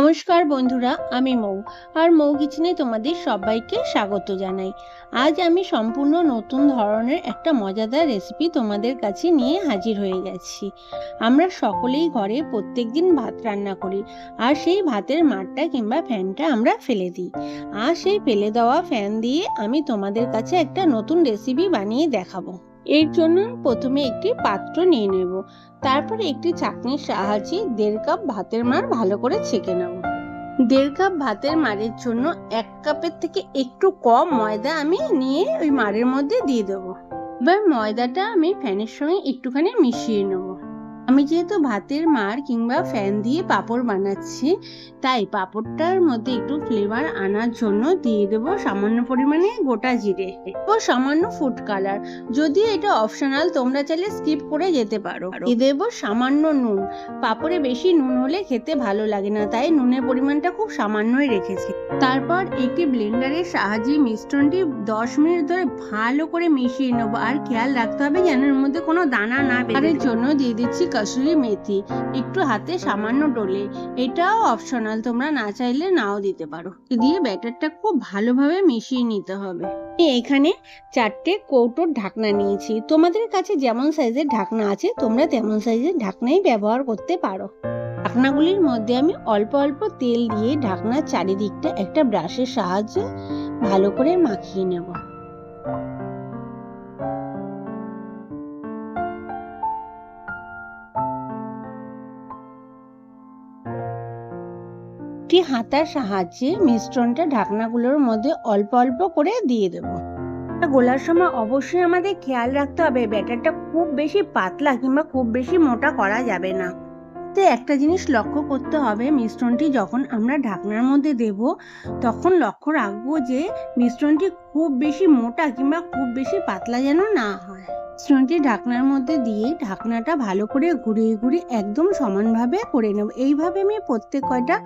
নমস্কার বন্ধুরা, আমি মৌ। আর মৌ কিচেনে তোমাদের সবাইকে স্বাগত জানাই। আজ আমি সম্পূর্ণ নতুন ধরনের একটা মজাদার রেসিপি তোমাদের কাছে নিয়ে হাজির হয়ে গেছি। আমরা সকলেই ঘরে প্রত্যেকদিন ভাত রান্না করি আর সেই ভাতের মাঠটা কিংবা ফ্যানটা আমরা ফেলে দিই। আর সেই ফেলে দেওয়া ফ্যান দিয়ে আমি তোমাদের কাছে একটা নতুন রেসিপি বানিয়ে দেখাবো। এর জন্য প্রথমে একটি পাত্র নিয়ে নেব। তারপর একটি চাকনির সাহায্যে দেড় কাপ ভাতের মার ভালো করে ছেঁকে নেব। দেড় কাপ ভাতের মারের জন্য এক কাপের থেকে একটু কম ময়দা আমি নিয়ে ওই মারের মধ্যে দিয়ে দেবো। এবার ময়দাটা আমি ফ্যানের সঙ্গে একটুখানি মিশিয়ে নেব। আমি যেহেতু ভাতের মার কিংবা ফ্যান দিয়ে পাঁপড় বানাচ্ছি তাই পাঁপড়টার মধ্যে একটু ফ্লেভার আনার জন্য দিয়ে দেব সামান্য পরিমাণে গোটা জিরে ও সামান্য ফুড কালার যদিও এটা অপশনাল তোমরা চাইলে স্কিপ করে যেতে পারো। দিয়ে দেবো সামান্য নুন। পাঁপড়ে বেশি নুন হলে খেতে ভালো লাগে না তাই নুনের পরিমাণটা খুব সামান্যই রেখেছি। তারপর একটি ব্লেন্ডারের সাহায্যে মিশ্রণটি দশ মিনিট ধরে ভালো করে মিশিয়ে নেব। আর খেয়াল রাখতে হবে যেন এর মধ্যে কোনো দানা না বের জন্য দিয়ে দিচ্ছি কাসুরি মেথি, একটু হাতে সামান্য ডলে, এটাও অপশনাল তোমরা না চাইলে নাও দিতে পারো। দিয়ে ব্যাটারটা খুব ভালোভাবে মিশিয়ে নিতে হবে। এখানে চারটে কৌটোর ঢাকনা নিয়েছি। তোমাদের কাছে যেমন সাইজের ঢাকনা আছে, তোমরা তেমন সাইজের ঢাকনাই ব্যবহার করতে পারো। ঢাকনাগুলির মধ্যে আমি অল্প অল্প তেল দিয়ে ঢাকনার চারিদিকটা একটা ব্রাশের সাহায্যে ভালো করে মাখিয়ে নেব। একটি হাতার সাহায্যে মিশ্রণটা ঢাকনাগুলোর মধ্যে অল্প অল্প করে দিয়ে দেবো। গোলার সময় অবশ্যই আমাদের খেয়াল রাখতে হবে, ব্যাটারটা খুব বেশি পাতলা কিংবা খুব বেশি মোটা করা যাবে না। তো একটা জিনিস লক্ষ্য করতে হবে, মিশ্রণটি যখন আমরা ঢাকনার মধ্যে দেব, তখন লক্ষ্য রাখব যে মিশ্রণটি খুব বেশি মোটা কিংবা খুব বেশি পাতলা যেন না হয়। মিশ্রণটি ঢাকনার মধ্যে দিয়ে ঢাকনাটা ভালো করে ঘুরিয়ে ঘুরিয়ে একদম সমানভাবে করে নেব। এইভাবে আমি প্রত্যেক কয়টা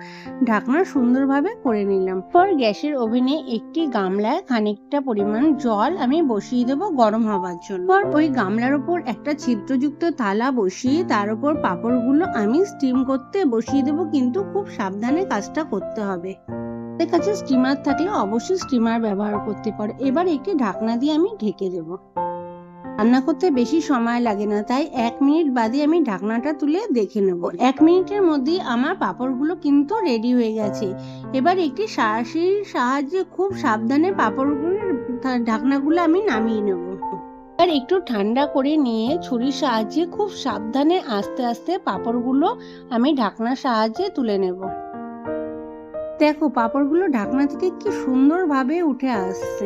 ঢাকনা সুন্দরভাবে করে নিলাম। পর গ্যাসের ওভেনে একটি গামলায় খানিকটা পরিমাণ জল আমি বসিয়ে দেব গরম হওয়ার জন্য। পর ওই গামলার উপর একটা ছিদ্রযুক্ত থালা বসিয়ে তার উপর পাঁপড়গুলো আমি স্টিম করতে বসিয়ে দেব, কিন্তু খুব সাবধানে কাজটা করতে হবে। আমাদের কাছে স্টিমার থাকলে অবশ্যই স্টিমার ব্যবহার করতে পারো। এবার একটি ঢাকনা দিয়ে আমি ঢেকে দেবো। রান্না করতে বেশি সময় লাগে না, তাই এক মিনিট বাদে আমি ঢাকনাটা তুলে দেখে নেব। এক মিনিটের মধ্যেই আমার পাঁপড়গুলো কিন্তু রেডি হয়ে গেছে। এবার একটি সারাশির সাহায্যে খুব সাবধানে পাঁপড়গুলোর ঢাকনাগুলো আমি নামিয়ে নেব। আর একটু ঠান্ডা করে নিয়ে ছুরির সাহায্যে খুব সাবধানে আস্তে আস্তে পাঁপড়গুলো আমি ঢাকনার সাহায্যে তুলে নেব। দেখো, পাঁপড়গুলো ঢাকনা থেকে কি সুন্দরভাবে উঠে আসছে।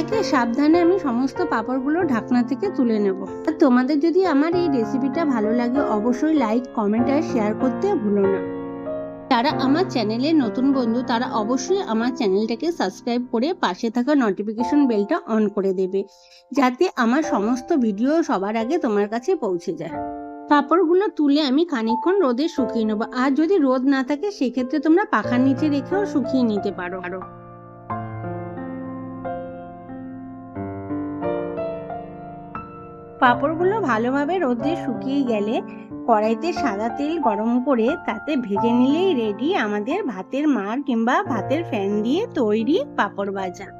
একে সাবধানে আমি সমস্ত পাঁপড়গুলো ঢাকনা থেকে তুলে নেব। আর তোমাদের যদি আমার এই রেসিপিটা ভালো লাগে, অবশ্যই লাইক, কমেন্ট আর শেয়ার করতে ভুলো না। যারা আমার চ্যানেলের নতুন বন্ধু, তারা অবশ্যই আমার চ্যানেলটাকে সাবস্ক্রাইব করে পাশে থাকা নোটিফিকেশন বেলটা অন করে দেবে, যাতে আমার সমস্ত ভিডিও সবার আগে তোমার কাছে পৌঁছে যায়। পাঁপড়গুলো তুলে আমি খানিকক্ষণ রোদে শুকিয়ে নেব। আর যদি রোদ না থাকে, সেক্ষেত্রে তোমরা পাখার নিচে রেখেও শুকিয়ে নিতে পারো। আরও পাঁপড়গুলো ভালোভাবে রোদে শুকিয়ে গেলে কড়াইতে সাদা তেল গরম করে তাতে ভেজে নিলেই রেডি আমাদের ভাতের মার কিংবা ভাতের ফ্যান দিয়ে তৈরি পাঁপড় ভাজা।